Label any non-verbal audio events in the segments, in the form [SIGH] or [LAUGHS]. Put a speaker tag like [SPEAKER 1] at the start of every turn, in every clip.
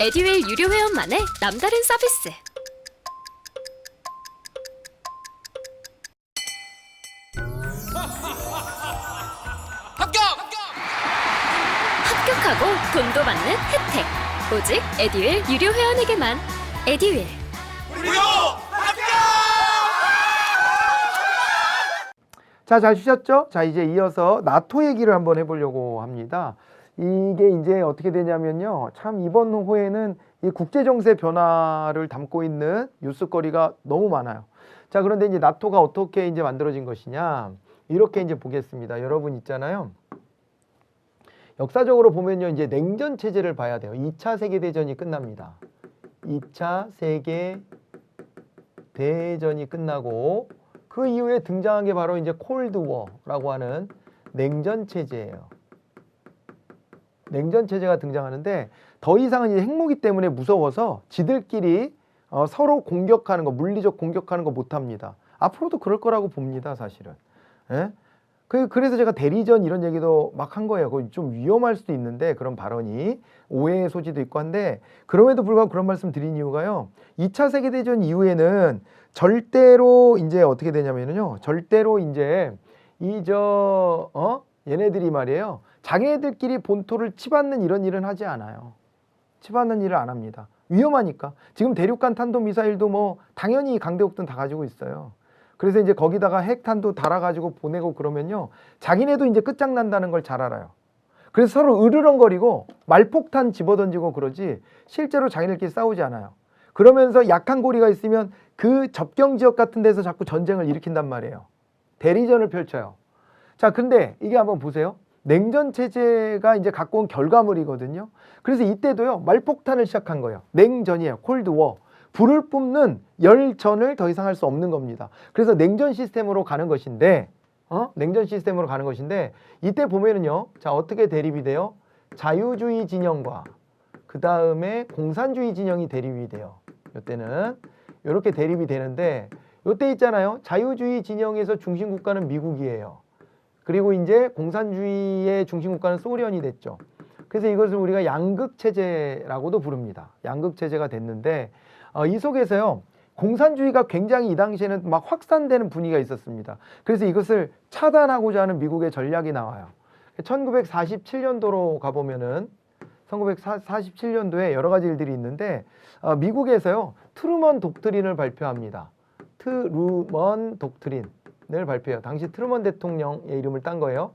[SPEAKER 1] 에듀윌 유료 회원만의 남다른 서비스. [LAUGHS]
[SPEAKER 2] 합격!
[SPEAKER 1] 합격하고 돈도 받는 혜택. 오직 에듀윌 유료 회원에게만. 에듀윌.
[SPEAKER 2] 무료 합격!
[SPEAKER 3] 자, 잘 쉬셨죠? 자, 이제 이어서 나토 얘기를 한번 해보려고 합니다. 이게 이제 어떻게 되냐면요. 참 이번 호에는 이 국제 정세 변화를 담고 있는 뉴스거리가 너무 많아요. 자, 그런데 이제 나토가 어떻게 이제 만들어진 것이냐? 이렇게 이제 보겠습니다. 여러분 있잖아요. 역사적으로 보면요. 이제 냉전 체제를 봐야 돼요. 2차 세계 대전이 끝납니다. 2차 세계 대전이 끝나고 그 이후에 등장한 게 바로 이제 콜드워라고 하는 냉전 체제예요. 냉전 체제가 등장하는데 더 이상은 이제 핵무기 때문에 무서워서 지들끼리 어, 서로 공격하는 거, 물리적 공격하는 거 못합니다. 앞으로도 그럴 거라고 봅니다, 사실은. 예? 그, 그래서 제가 대리전 이런 얘기도 막 한 거예요. 그거 좀 위험할 수도 있는데 그런 발언이 오해의 소지도 있고 한데 그럼에도 불구하고 그런 말씀 드린 이유가요. 2차 세계 대전 이후에는 절대로 이제 어떻게 되냐면요. 절대로 이제 이저 어? 얘네들이 말이에요. 자기네들끼리 본토를 치받는 이런 일은 하지 않아요. 치받는 일을 안 합니다. 위험하니까. 지금 대륙간 탄도 미사일도 뭐 당연히 강대국들은 다 가지고 있어요. 그래서 이제 거기다가 핵탄도 달아가지고 보내고 그러면요. 자기네도 이제 끝장난다는 걸 잘 알아요. 그래서 서로 으르렁거리고 말폭탄 집어던지고 그러지 실제로 자기네들끼리 싸우지 않아요. 그러면서 약한 고리가 있으면 그 접경 지역 같은 데서 자꾸 전쟁을 일으킨단 말이에요. 대리전을 펼쳐요. 자, 근데 이게 한번 보세요. 냉전 체제가 이제 갖고 온 결과물이거든요. 그래서 이때도요, 말폭탄을 시작한 거예요. 냉전이에요. 콜드워. 불을 뿜는 열전을 더 이상 할 수 없는 겁니다. 그래서 냉전 시스템으로 가는 것인데, 어? 냉전 시스템으로 가는 것인데, 이때 보면은요, 자, 어떻게 대립이 돼요? 자유주의 진영과 그 다음에 공산주의 진영이 대립이 돼요. 이때는 이렇게 대립이 되는데, 이때 있잖아요. 자유주의 진영에서 중심 국가는 미국이에요. 그리고 이제 공산주의의 중심 국가는 소련이 됐죠. 그래서 이것을 우리가 양극 체제라고도 부릅니다. 양극 체제가 됐는데 어, 이 속에서요 공산주의가 굉장히 이 당시에는 막 확산되는 분위기가 있었습니다. 그래서 이것을 차단하고자 하는 미국의 전략이 나와요. 1947년도로 가보면은 1947년도에 여러 가지 일들이 있는데 어, 미국에서요 트루먼 독트린을 발표합니다. 트루먼 독트린 을 발표해요. 당시 트루먼 대통령의 이름을 딴 거예요.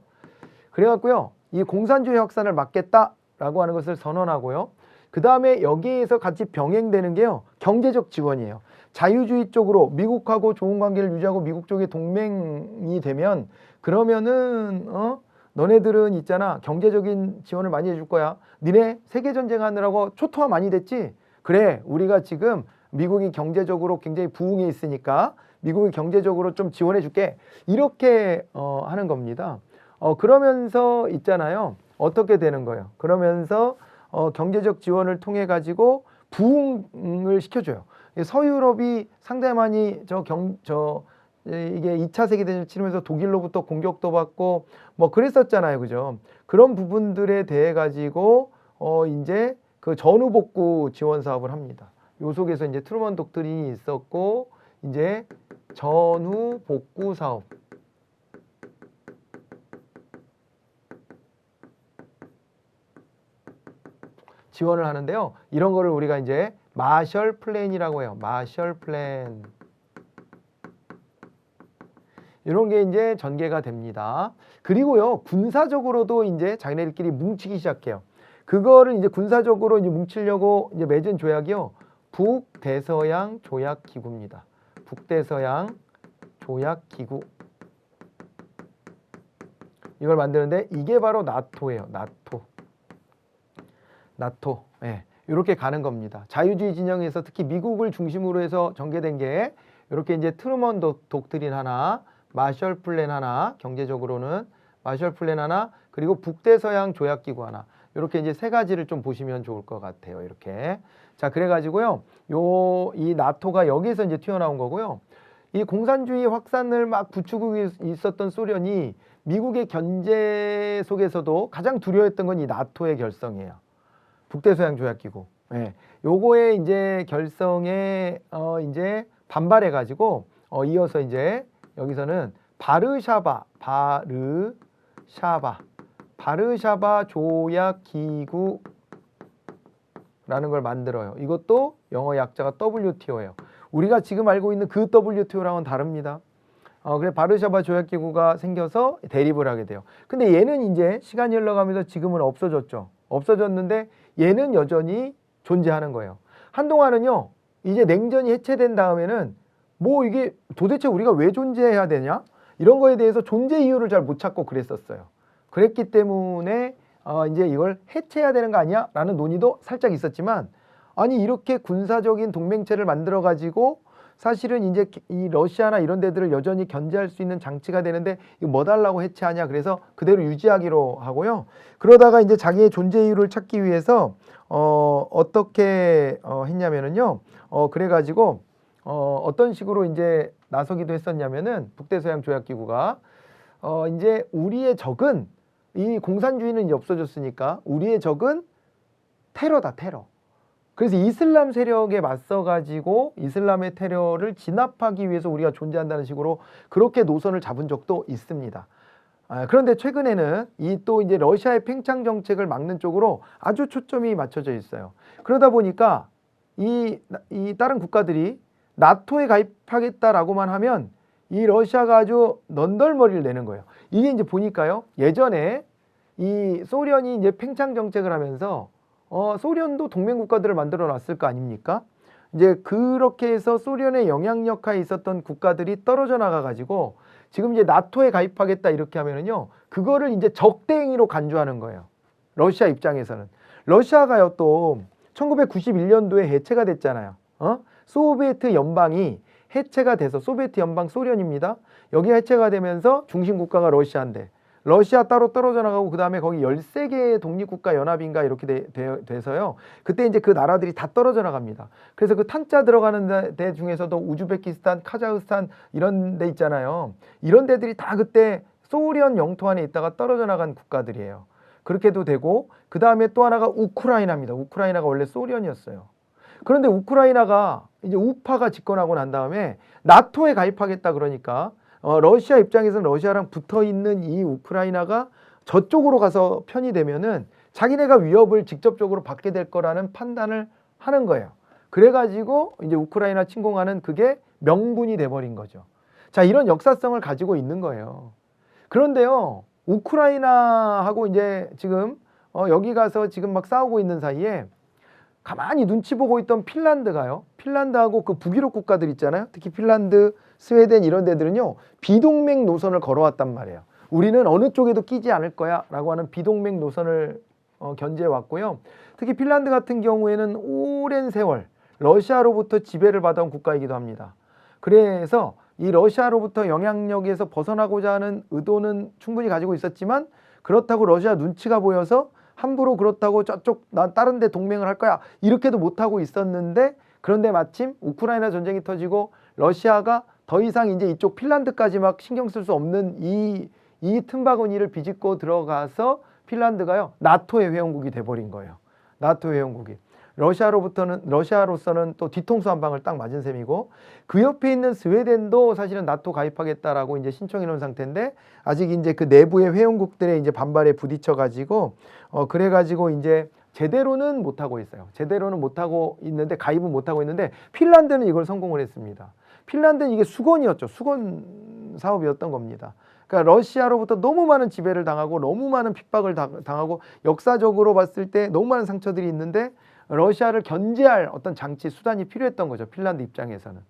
[SPEAKER 3] 그래갖고요 이 공산주의 확산을 막겠다라고 하는 것을 선언하고요. 그 다음에 여기에서 같이 병행되는 게요 경제적 지원이에요. 자유주의 쪽으로 미국하고 좋은 관계를 유지하고 미국 쪽에 동맹이 되면 그러면은 어 너네들은 있잖아 경제적인 지원을 많이 해줄 거야. 니네 세계 전쟁 하느라고 초토화 많이 됐지. 그래 우리가 지금 미국이 경제적으로 굉장히 부흥해 있으니까 미국이 경제적으로 좀 지원해 줄게 이렇게 어, 하는 겁니다. 어, 그러면서 있잖아요 어떻게 되는 거예요? 그러면서 어, 경제적 지원을 통해 가지고 부흥을 시켜줘요. 서유럽이 상당히 많이 저 경, 저, 이게 2차 세계대전 치르면서 독일로부터 공격도 받고 뭐 그랬었잖아요. 그죠? 그런 부분들에 대해 가지고 어, 이제 그 전후 복구 지원 사업을 합니다. 요 속에서 이제 트루먼 독트린이 있었고 이제 전후 복구 사업 지원을 하는데요. 이런 거를 우리가 이제 마셜 플랜이라고 해요. 마셜 플랜. 이런 게 이제 전개가 됩니다. 그리고요, 군사적으로도 이제 자기네들끼리 뭉치기 시작해요. 그거를 이제 군사적으로 이제 뭉치려고 이제 맺은 조약이요. 북대서양 조약 기구입니다. 북대서양 조약 기구. 이걸 만드는데 이게 바로 나토예요. 나토. 나토. 예. 이렇게 가는 겁니다. 자유주의 진영에서 특히 미국을 중심으로 해서 전개된 게 이렇게 이제 트루먼 독, 독트린 하나, 마셜 플랜 하나, 경제적으로는 마셜 플랜 하나, 그리고 북대서양 조약 기구 하나. 이렇게 이제 세 가지를 좀 보시면 좋을 것 같아요. 이렇게. 자, 그래 가지고요. 요 이 나토가 여기서 이제 튀어나온 거고요. 이 공산주의 확산을 막 부추기고 있- 있었던 소련이 미국의 견제 속에서도 가장 두려워했던 건 이 나토의 결성이에요. 북대서양 조약 기구. 예. 요거에 이제 결성에 어 이제 반발해 가지고 어 이어서 이제 여기서는 바르샤바 바르샤바 바르샤바 조약 기구라는 걸 만들어요. 이것도 영어 약자가 WTO예요. 우리가 지금 알고 있는 그 WTO랑은 다릅니다. 어, 그래 바르샤바 조약 기구가 생겨서 대립을 하게 돼요. 근데 얘는 이제 시간이 흘러가면서 지금은 없어졌죠. 없어졌는데 얘는 여전히 존재하는 거예요. 한동안은요. 이제 냉전이 해체된 다음에는 뭐 이게 도대체 우리가 왜 존재해야 되냐? 이런 거에 대해서 존재 이유를 잘 못 찾고 그랬었어요. 그랬기 때문에 어, 이제 이걸 해체해야 되는 거 아니야? 라는 논의도 살짝 있었지만 아니 이렇게 군사적인 동맹체를 만들어 가지고 사실은 이제 이 러시아나 이런 데들을 여전히 견제할 수 있는 장치가 되는데 이거 뭐 달라고 해체하냐 그래서 그대로 유지하기로 하고요. 그러다가 이제 자기의 존재 이유를 찾기 위해서 어 어떻게 어 했냐면은요. 어 그래 가지고 어 어떤 식으로 이제 나서기도 했었냐면은 북대서양 조약 기구가 어 이제 우리의 적은 이 공산주의는 이제 없어졌으니까 우리의 적은 테러다 테러. 그래서 이슬람 세력에 맞서 가지고 이슬람의 테러를 진압하기 위해서 우리가 존재한다는 식으로 그렇게 노선을 잡은 적도 있습니다. 아, 그런데 최근에는 이 또 이제 러시아의 팽창 정책을 막는 쪽으로 아주 초점이 맞춰져 있어요. 그러다 보니까 이, 이 다른 국가들이 나토에 가입하겠다라고만 하면 이 러시아가 아주 넌덜머리를 내는 거예요. 이게 이제 보니까요. 예전에 이 소련이 이제 팽창 정책을 하면서 어, 소련도 동맹 국가들을 만들어 놨을 거 아닙니까? 이제 그렇게 해서 소련의 영향력 하에 있었던 국가들이 떨어져 나가 가지고 지금 이제 나토에 가입하겠다 이렇게 하면은요. 그거를 이제 적대 행위로 간주하는 거예요. 러시아 입장에서는. 러시아가요 또 1991년도에 해체가 됐잖아요. 어? 소비에트 연방이 해체가 돼서 소비에트 연방 소련입니다. 여기 해체가 되면서 중심 국가가 러시아인데 러시아 따로 떨어져 나가고 그 다음에 거기 13개의 독립국가 연합인가 이렇게 돼, 돼, 돼서요. 그때 이제 그 나라들이 다 떨어져 나갑니다. 그래서 그 탄자 들어가는 데, 데 중에서도 우즈베키스탄, 카자흐스탄 이런 데 있잖아요. 이런 데들이 다 그때 소련 영토 안에 있다가 떨어져 나간 국가들이에요. 그렇게도 되고 그 다음에 또 하나가 우크라이나입니다. 우크라이나가 원래 소련이었어요. 그런데 우크라이나가 이제 우파가 집권하고 난 다음에 나토에 가입하겠다 그러니까 어, 러시아 입장에서는 러시아랑 붙어 있는 이 우크라이나가 저쪽으로 가서 편이 되면은 자기네가 위협을 직접적으로 받게 될 거라는 판단을 하는 거예요. 그래가지고 이제 우크라이나 침공하는 그게 명분이 돼버린 거죠. 자, 이런 역사성을 가지고 있는 거예요. 그런데요, 우크라이나하고 이제 지금 어, 여기 가서 지금 막 싸우고 있는 사이에 가만히 눈치 보고 있던 핀란드가요. 핀란드하고 그 북유럽 국가들 있잖아요. 특히 핀란드, 스웨덴 이런 데들은요. 비동맹 노선을 걸어왔단 말이에요. 우리는 어느 쪽에도 끼지 않을 거야라고 하는 비동맹 노선을 어, 견제해 왔고요. 특히 핀란드 같은 경우에는 오랜 세월 러시아로부터 지배를 받아온 국가이기도 합니다. 그래서 이 러시아로부터 영향력에서 벗어나고자 하는 의도는 충분히 가지고 있었지만 그렇다고 러시아 눈치가 보여서 함부로 그렇다고 저쪽 난 다른 데 동맹을 할 거야 이렇게도 못하고 있었는데 그런데 마침 우크라이나 전쟁이 터지고 러시아가 더 이상 이제 이쪽 핀란드까지 막 신경 쓸 수 없는 이, 이 틈바구니를 비집고 들어가서 핀란드가요 나토의 회원국이 돼버린 거예요 나토 회원국이 러시아로부터는 러시아로서는 또 뒤통수 한 방을 딱 맞은 셈이고 그 옆에 있는 스웨덴도 사실은 나토 가입하겠다라고 이제 신청해 놓은 상태인데 아직 이제 그 내부의 회원국들의 이제 반발에 부딪혀 가지고 어 그래 가지고 이제 제대로는 못 하고 있어요. 제대로는 못 하고 있는데 가입은 못 하고 있는데 핀란드는 이걸 성공을 했습니다. 핀란드는 이게 수건이었죠. 수건 사업이었던 겁니다. 그러니까 러시아로부터 너무 많은 지배를 당하고 너무 많은 핍박을 당- 당하고 역사적으로 봤을 때 너무 많은 상처들이 있는데 러시아를 견제할 어떤 장치 수단이 필요했던 거죠. 핀란드 입장에서는.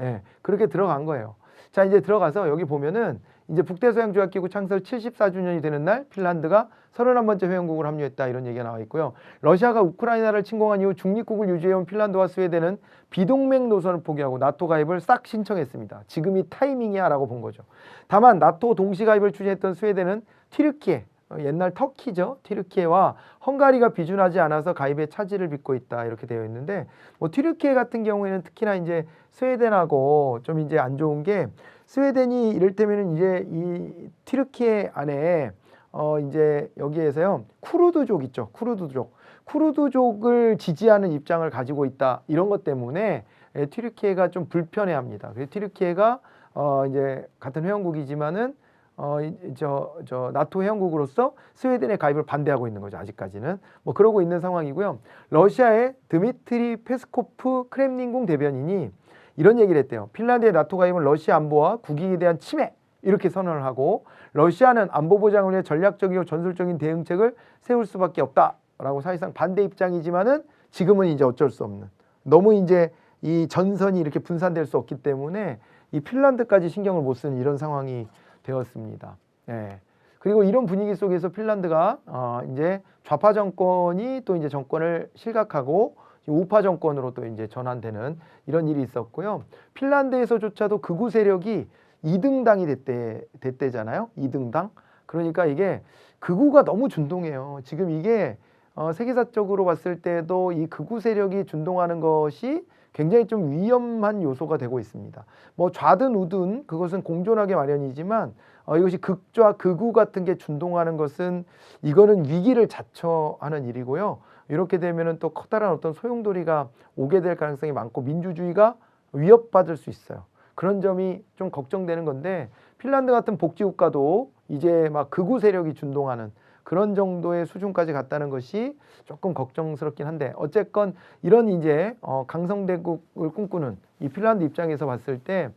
[SPEAKER 3] 예, 그렇게 들어간 거예요. 자, 이제 들어가서 여기 보면은 이제 북대서양 조약기구 창설 74주년이 되는 날 핀란드가 31번째 회원국을 합류했다 이런 얘기가 나와 있고요. 러시아가 우크라이나를 침공한 이후 중립국을 유지해온 핀란드와 스웨덴은 비동맹 노선을 포기하고 나토 가입을 싹 신청했습니다. 지금이 타이밍이야 라고 본 거죠. 다만 나토 동시 가입을 추진했던 스웨덴은 튀르키예 어, 옛날 터키죠. 튀르키예와 헝가리가 비준하지 않아서 가입에 차질을 빚고 있다 이렇게 되어 있는데 뭐 튀르키예 같은 경우에는 특히나 이제 스웨덴하고 좀 이제 안 좋은 게 스웨덴이 이를테면은 이제 이 튀르키예 안에 어 이제 여기에서요 쿠르드족 있죠. 쿠르드족. 쿠르드족을 지지하는 입장을 가지고 있다 이런 것 때문에 에, 튀르키예가 좀 불편해합니다. 그래서 튀르키예가 어 이제 같은 회원국이지만은 어저 저 나토 회원국으로서 스웨덴의 가입을 반대하고 있는 거죠 아직까지는 뭐 그러고 있는 상황이고요. 러시아의 드미트리 페스코프 크렘린궁 대변인이 이런 얘기를 했대요. 핀란드의 나토 가입은 러시아 안보와 국익에 대한 침해 이렇게 선언을 하고 러시아는 안보 보장을 위해 전략적이고 전술적인 대응책을 세울 수밖에 없다라고 사실상 반대 입장이지만은 지금은 이제 어쩔 수 없는 너무 이제 이 전선이 이렇게 분산될 수 없기 때문에 이 핀란드까지 신경을 못 쓰는 이런 상황이 되었습니다. 예. 그리고 이런 분위기 속에서 핀란드가 어 이제 좌파 정권이 또 이제 정권을 실각하고 우파 정권으로 또 이제 전환되는 이런 일이 있었고요. 핀란드에서조차도 극우 세력이 2등당이 됐대 됐대잖아요. 2등당. 그러니까 이게 극우가 너무 준동해요. 지금 이게 어, 세계사적으로 봤을 때도 이 극우 세력이 준동하는 것이 굉장히 좀 위험한 요소가 되고 있습니다. 뭐 좌든 우든 그것은 공존하게 마련이지만 어, 이것이 극좌 극우 같은 게 준동하는 것은 이거는 위기를 자처하는 일이고요. 이렇게 되면은 또 커다란 어떤 소용돌이가 오게 될 가능성이 많고 민주주의가 위협받을 수 있어요. 그런 점이 좀 걱정되는 건데 핀란드 같은 복지 국가도 이제 막 극우 세력이 준동하는 그런 정도의 수준까지 갔다는 것이 조금 걱정스럽긴 한데 어쨌건 이런 이제 어, 강성대국을 꿈꾸는 이 핀란드 입장에서 봤을 때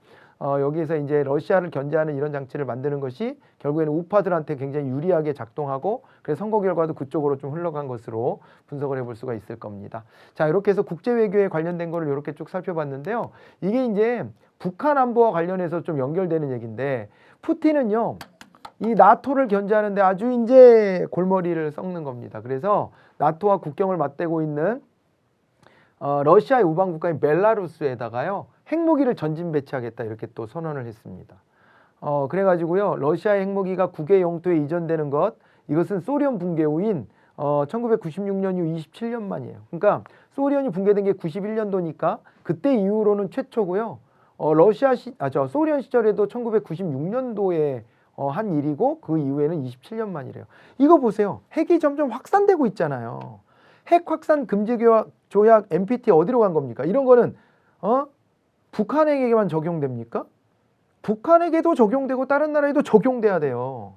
[SPEAKER 3] 어, 여기에서 이제 러시아를 견제하는 이런 장치를 만드는 것이 결국에는 우파들한테 굉장히 유리하게 작동하고 그래서 선거 결과도 그쪽으로 좀 흘러간 것으로 분석을 해볼 수가 있을 겁니다. 자 이렇게 해서 국제 외교에 관련된 거를 이렇게 쭉 살펴봤는데요. 이게 이제 북한 안보와 관련해서 좀 연결되는 얘기인데 푸틴은요 이 나토를 견제하는데 아주 이제 골머리를 썩는 겁니다. 그래서 나토와 국경을 맞대고 있는 어, 러시아의 우방 국가인 벨라루스에다가요 핵무기를 전진 배치하겠다 이렇게 또 선언을 했습니다. 어, 그래가지고요 러시아의 핵무기가 국외 영토에 이전되는 것 이것은 소련 붕괴 후인 어, 1996년 이후 27년 만이에요. 그러니까 소련이 붕괴된 게 91년도니까 그때 이후로는 최초고요. 어, 러시아 시, 아, 저 소련 시절에도 1996년도에 어, 한 일이고 그 이후에는 27년 만이래요. 이거 보세요. 핵이 점점 확산되고 있잖아요. 핵 확산 금지 조약, NPT 어디로 간 겁니까? 이런 거는 어? 북한에게만 적용됩니까? 북한에게도 적용되고 다른 나라에도 적용돼야 돼요.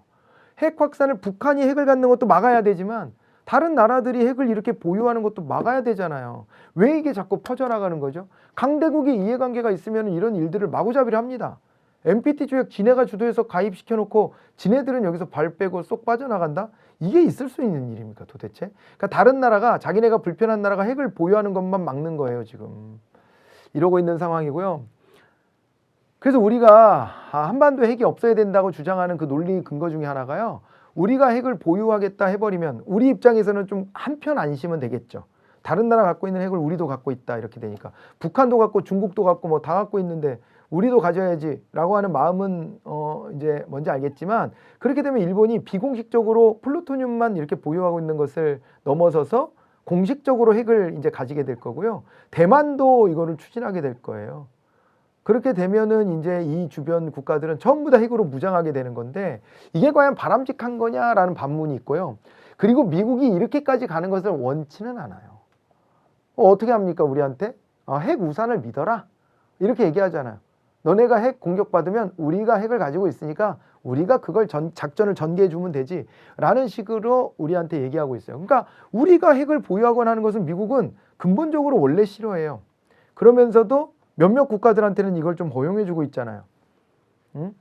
[SPEAKER 3] 핵 확산을 북한이 핵을 갖는 것도 막아야 되지만 다른 나라들이 핵을 이렇게 보유하는 것도 막아야 되잖아요. 왜 이게 자꾸 퍼져나가는 거죠? 강대국이 이해관계가 있으면 이런 일들을 마구잡이를 합니다. NPT 조약 지네가 주도해서 가입시켜 놓고 지네들은 여기서 발 빼고 쏙 빠져나간다? 이게 있을 수 있는 일입니까 도대체? 그러니까 다른 나라가 자기네가 불편한 나라가 핵을 보유하는 것만 막는 거예요 지금. 이러고 있는 상황이고요. 그래서 우리가 아, 한반도 핵이 없어야 된다고 주장하는 그 논리 근거 중에 하나가요. 우리가 핵을 보유하겠다 해버리면 우리 입장에서는 좀 한편 안심은 되겠죠. 다른 나라 갖고 있는 핵을 우리도 갖고 있다 이렇게 되니까 북한도 갖고 중국도 갖고 뭐 다 갖고 있는데 우리도 가져야지라고 하는 마음은 어 이제 뭔지 알겠지만 그렇게 되면 일본이 비공식적으로 플루토늄만 이렇게 보유하고 있는 것을 넘어서서 공식적으로 핵을 이제 가지게 될 거고요. 대만도 이거를 추진하게 될 거예요. 그렇게 되면은 이제 이 주변 국가들은 전부 다 핵으로 무장하게 되는 건데 이게 과연 바람직한 거냐라는 반문이 있고요. 그리고 미국이 이렇게까지 가는 것을 원치는 않아요. 어, 어떻게 합니까 우리한테? 어, 핵 우산을 믿어라 이렇게 얘기하잖아요. 너네가 핵 공격받으면 우리가 핵을 가지고 있으니까 우리가 그걸 전, 작전을 전개해 주면 되지 라는 식으로 우리한테 얘기하고 있어요. 그러니까 우리가 핵을 보유하거나 하는 것은 미국은 근본적으로 원래 싫어해요. 그러면서도 몇몇 국가들한테는 이걸 좀 허용해 주고 있잖아요. 응?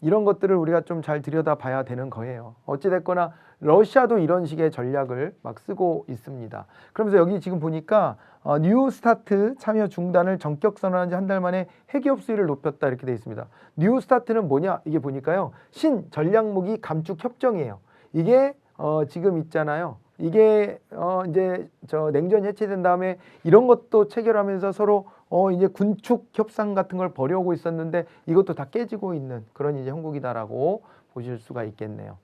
[SPEAKER 3] 이런 것들을 우리가 좀 잘 들여다 봐야 되는 거예요. 어찌됐거나 러시아도 이런 식의 전략을 막 쓰고 있습니다. 그러면서 여기 지금 보니까 어, 뉴 스타트 참여 중단을 전격 선언한 지 한 달 만에 핵기업 수위를 높였다 이렇게 되어 있습니다. 뉴 스타트는 뭐냐? 이게 보니까요. 신 전략무기 감축 협정이에요. 이게 어, 지금 있잖아요. 이게 어, 이제 저 냉전 해체된 다음에 이런 것도 체결하면서 서로 어, 이제 군축 협상 같은 걸 벌여오고 있었는데 이것도 다 깨지고 있는 그런 이제 형국이다라고 보실 수가 있겠네요.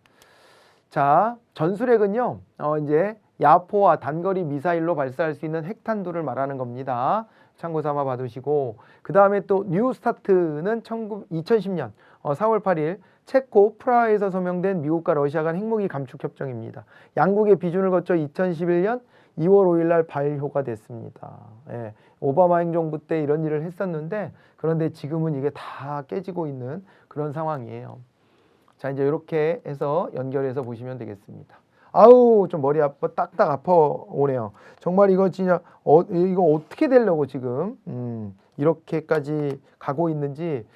[SPEAKER 3] 자, 전술핵은요, 어, 이제 야포와 단거리 미사일로 발사할 수 있는 핵탄두를 말하는 겁니다. 참고 삼아 봐두시고, 그 다음에 또 뉴 스타트는 2010년 어, 4월 8일 체코 프라하에서 서명된 미국과 러시아 간 핵무기 감축 협정입니다. 양국의 비준을 거쳐 2011년 2월 5일 날 발효가 됐습니다. 예, 오바마 행정부 때 이런 일을 했었는데 그런데 지금은 이게 다 깨지고 있는 그런 상황이에요. 자 이제 이렇게 해서 연결해서 보시면 되겠습니다. 아우 좀 머리 아파 딱딱 아파 오네요. 정말 이거 진짜 어, 이거 어떻게 되려고 지금 음, 이렇게까지 가고 있는지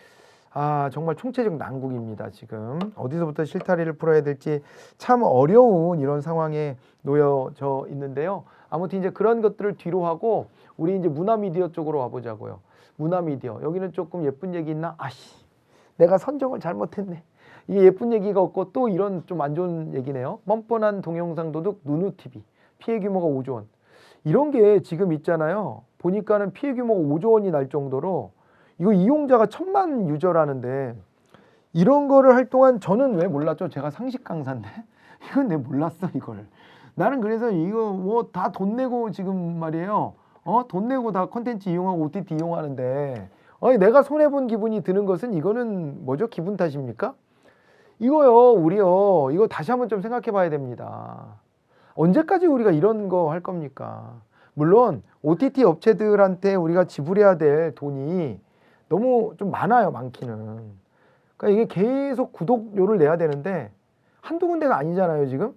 [SPEAKER 3] 아 정말 총체적 난국입니다 지금 어디서부터 실타리를 풀어야 될지 참 어려운 이런 상황에 놓여져 있는데요. 아무튼 이제 그런 것들을 뒤로 하고 우리 이제 문화 미디어 쪽으로 와보자고요. 문화 미디어 여기는 조금 예쁜 얘기 있나? 아씨 내가 선정을 잘못했네. 이게 예쁜 얘기가 없고 또 이런 좀 안 좋은 얘기네요. 뻔뻔한 동영상 도둑 누누 TV 피해 규모가 5조 원. 이런 게 지금 있잖아요. 보니까는 피해 규모가 5조 원이 날 정도로 이거 이용자가 천만 유저라는데 이런 거를 할 동안 저는 왜 몰랐죠? 제가 상식 강사인데 [LAUGHS] 이건 내 몰랐어 이걸. 나는 그래서 이거 뭐 다 돈 내고 지금 말이에요. 어? 돈 내고 다 콘텐츠 이용하고 OTT 이용하는데 아니 내가 손해 본 기분이 드는 것은 이거는 뭐죠? 기분 탓입니까? 이거요, 우리요. 이거 다시 한번 좀 생각해 봐야 됩니다. 언제까지 우리가 이런 거 할 겁니까? 물론 OTT 업체들한테 우리가 지불해야 될 돈이 너무 좀 많아요, 많기는. 그러니까 이게 계속 구독료를 내야 되는데 한두 군데가 아니잖아요, 지금.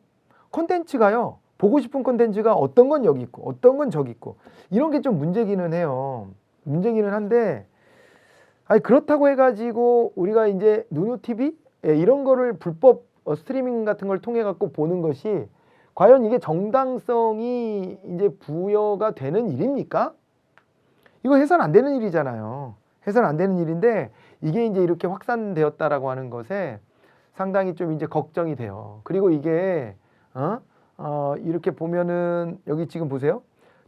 [SPEAKER 3] 콘텐츠가요. 보고 싶은 콘텐츠가 어떤 건 여기 있고 어떤 건 저기 있고 이런 게 좀 문제기는 해요. 문제기는 한데 아니 그렇다고 해가지고 우리가 이제 누누 TV 예, 이런 거를 불법 어, 스트리밍 같은 걸 통해 갖고 보는 것이 과연 이게 정당성이 이제 부여가 되는 일입니까? 이거 해서는 안 되는 일이잖아요. 해서는 안 되는 일인데 이게 이제 이렇게 확산되었다라고 하는 것에 상당히 좀 이제 걱정이 돼요. 그리고 이게 어? 어, 이렇게 보면은 여기 지금 보세요.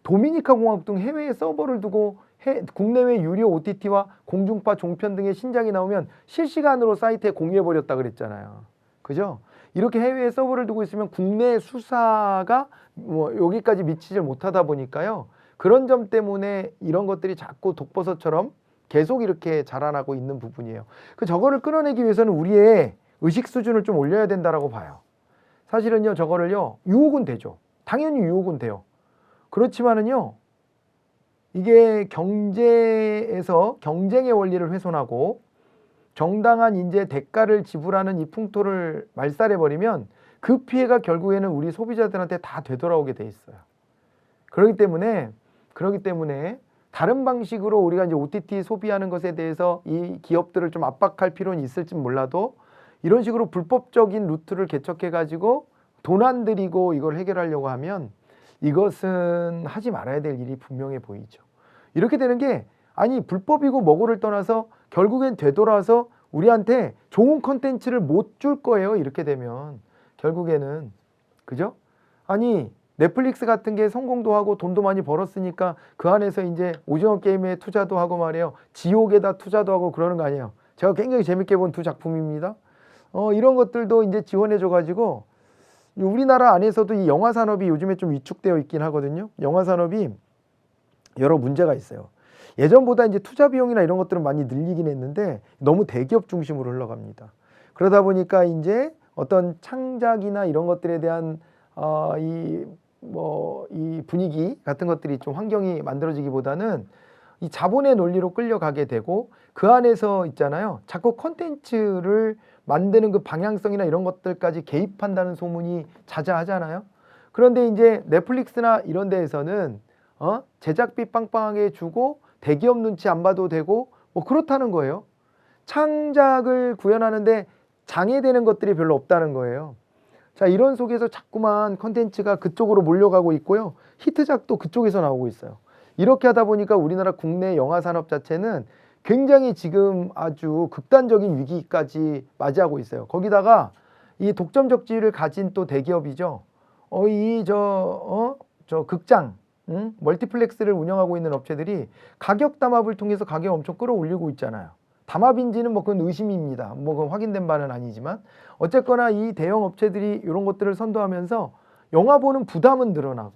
[SPEAKER 3] 도미니카 공화국 등 해외에 서버를 두고 해, 국내외 유료 OTT와 공중파 종편 등의 신작이 나오면 실시간으로 사이트에 공유해 버렸다 그랬잖아요. 그죠? 이렇게 해외에 서버를 두고 있으면 국내 수사가 뭐 여기까지 미치질 못하다 보니까요. 그런 점 때문에 이런 것들이 자꾸 독버섯처럼 계속 이렇게 자라나고 있는 부분이에요. 그 저거를 끌어내기 위해서는 우리의 의식 수준을 좀 올려야 된다라고 봐요. 사실은요, 저거를요, 유혹은 되죠. 당연히 유혹은 돼요. 그렇지만은요, 이게 경제에서 경쟁의 원리를 훼손하고 정당한 인재 대가를 지불하는 이 풍토를 말살해 버리면 그 피해가 결국에는 우리 소비자들한테 다 되돌아오게 돼 있어요. 그렇기 때문에 그렇기 때문에 다른 방식으로 우리가 이제 OTT 소비하는 것에 대해서 이 기업들을 좀 압박할 필요는 있을지 몰라도 이런 식으로 불법적인 루트를 개척해 가지고 돈 안 들이고 이걸 해결하려고 하면 이것은 하지 말아야 될 일이 분명해 보이죠. 이렇게 되는 게 아니 불법이고 뭐고를 떠나서 결국엔 되돌아서 우리한테 좋은 컨텐츠를 못 줄 거예요. 이렇게 되면 결국에는 그죠? 아니 넷플릭스 같은 게 성공도 하고 돈도 많이 벌었으니까 그 안에서 이제 오징어 게임에 투자도 하고 말이에요. 지옥에다 투자도 하고 그러는 거 아니에요. 제가 굉장히 재밌게 본 두 작품입니다. 어, 이런 것들도 이제 지원해 줘 가지고 우리나라 안에서도 이 영화 산업이 요즘에 좀 위축되어 있긴 하거든요. 영화 산업이 여러 문제가 있어요. 예전보다 이제 투자 비용이나 이런 것들은 많이 늘리긴 했는데 너무 대기업 중심으로 흘러갑니다. 그러다 보니까 이제 어떤 창작이나 이런 것들에 대한 어, 이 뭐 이 분위기 같은 것들이 좀 환경이 만들어지기보다는 이 자본의 논리로 끌려가게 되고 그 안에서 있잖아요. 자꾸 컨텐츠를 만드는 그 방향성이나 이런 것들까지 개입한다는 소문이 자자하잖아요. 그런데 이제 넷플릭스나 이런 데에서는 어? 제작비 빵빵하게 주고 대기업 눈치 안 봐도 되고 뭐 그렇다는 거예요. 창작을 구현하는데 장애되는 것들이 별로 없다는 거예요. 자, 이런 속에서 자꾸만 컨텐츠가 그쪽으로 몰려가고 있고요. 히트작도 그쪽에서 나오고 있어요. 이렇게 하다 보니까 우리나라 국내 영화 산업 자체는 굉장히 지금 아주 극단적인 위기까지 맞이하고 있어요. 거기다가 이 독점 적지를 가진 또 대기업이죠. 어, 이, 저, 어, 저 극장, 응? 멀티플렉스를 운영하고 있는 업체들이 가격 담합을 통해서 가격 엄청 끌어올리고 있잖아요. 담합인지는 뭐 그건 의심입니다. 뭐 그건 확인된 바는 아니지만 어쨌거나 이 대형 업체들이 이런 것들을 선도하면서 영화 보는 부담은 늘어나고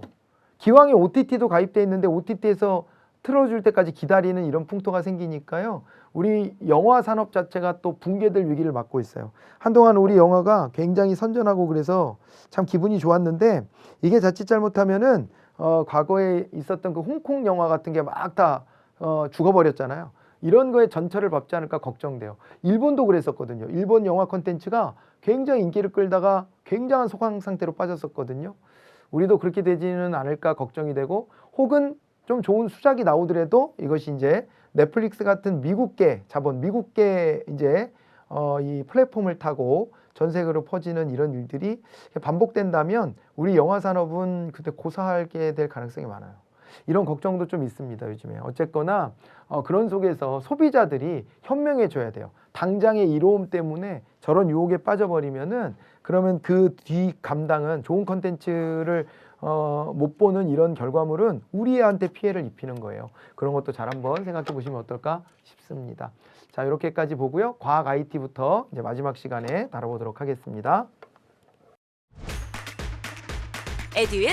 [SPEAKER 3] 기왕에 OTT도 가입돼 있는데 OTT에서 틀어줄 때까지 기다리는 이런 풍토가 생기니까요. 우리 영화 산업 자체가 또 붕괴될 위기를 맞고 있어요. 한동안 우리 영화가 굉장히 선전하고 그래서 참 기분이 좋았는데 이게 자칫 잘못하면은 어, 과거에 있었던 그 홍콩 영화 같은 게 막 다 어, 죽어버렸잖아요. 이런 거에 전철을 밟지 않을까 걱정돼요. 일본도 그랬었거든요. 일본 영화 콘텐츠가 굉장히 인기를 끌다가 굉장한 소강 상태로 빠졌었거든요. 우리도 그렇게 되지는 않을까 걱정이 되고 혹은 좀 좋은 수작이 나오더라도 이것이 이제 넷플릭스 같은 미국계 자본, 미국계 이제 어, 이 플랫폼을 타고 전 세계로 퍼지는 이런 일들이 반복된다면 우리 영화 산업은 그때 고사하게 될 가능성이 많아요. 이런 걱정도 좀 있습니다 요즘에. 어쨌거나 어, 그런 속에서 소비자들이 현명해져야 돼요. 당장의 이로움 때문에 저런 유혹에 빠져버리면은 그러면 그 뒤 감당은 좋은 컨텐츠를 어, 못 보는 이런 결과물은 우리한테 피해를 입히는 거예요. 그런 것도 잘 한번 생각해 보시면 어떨까 싶습니다. 자 이렇게까지 보고요. 과학 IT부터 이제 마지막 시간에 다뤄보도록 하겠습니다.
[SPEAKER 4] 에듀윌